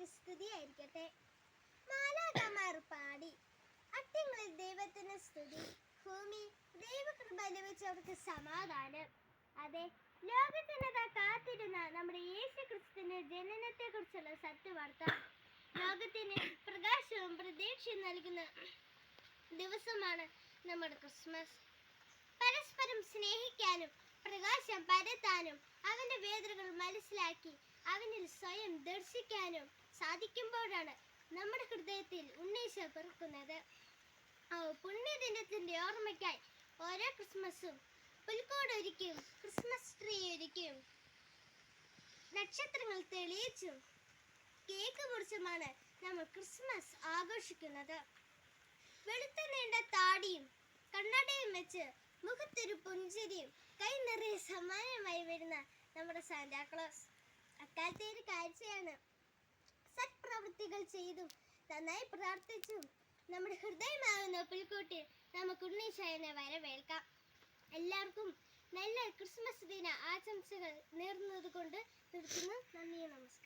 ഈശോമിശിഹായ്ക്ക് സ്തുതിയായിരിക്കട്ടെ. മാലാകമാർ പാടി. അത്യങ്ങളിൽ ദൈവത്തിന് സ്തുതി. ഭൂമി ദൈവകൃപ ലഭിച്ചവർക്ക് സമാധാനം. അതെ ലോകത്തിനത കാത്തിരുന്ന നമ്മുടെ യേശു ക്രിസ്തുവിന്റെ ജനനത്തെ കുറിച്ചുള്ള സത്യവാർത്ത. ലോകത്തിന് പ്രകാശവും പ്രതീക്ഷയും നൽകുന്ന ദിവസമാണ് നമ്മുടെ ക്രിസ്മസ്. പരസ്പരം സ്നേഹിക്കാനും പ്രകാശം പരത്താനും അവന്റെ വേദനകൾ മനസ്സിലാക്കി അവനിൽ സ്വയം ദർശിക്കാനും സാധിക്കുമ്പോഴാണ് നമ്മുടെ ഹൃദയത്തിൽ ഉണ്ണീശ പിറക്കുന്നത്. ആ പുണ്യദിനത്തിന്റെ ഓർമ്മയ്ക്കായി ഓരോ ക്രിസ്മസും പുൽക്കോട് ഒരുക്കും ക്രിസ്മസ് ട്രീ ഒരുക്കും നക്ഷത്രങ്ങൾ തെളിയിച്ചും കേക്ക് മുറിച്ചുമാണ് നമ്മൾ ക്രിസ്മസ് ആഘോഷിക്കുന്നത്. വെളുത്ത നീണ്ട താടിയും കണ്ണടയും വെച്ച് മുഖത്തൊരു പുഞ്ചിരിയും കൈ നിറയെ സമ്മാനമായി വരുന്ന നമ്മുടെ സാന്റാക്ലോസ്. അക്കാലത്തെ ഒരു കാഴ്ചയാണ്. ചെയ്തും. നന്നായി പ്രാർത്ഥിച്ചും. നമ്മുടെ ഹൃദയമാകുന്ന പുൽക്കൂട്ടിൽ നമുക്ക് ഉണ്ണീശായനെ വരവേൽക്കാം. എല്ലാവർക്കും നല്ല ക്രിസ്മസ് ദിന ആശംസകൾ നേർന്നതുകൊണ്ട് നിർത്തുന്നു. നന്ദി നമസ്കാരം.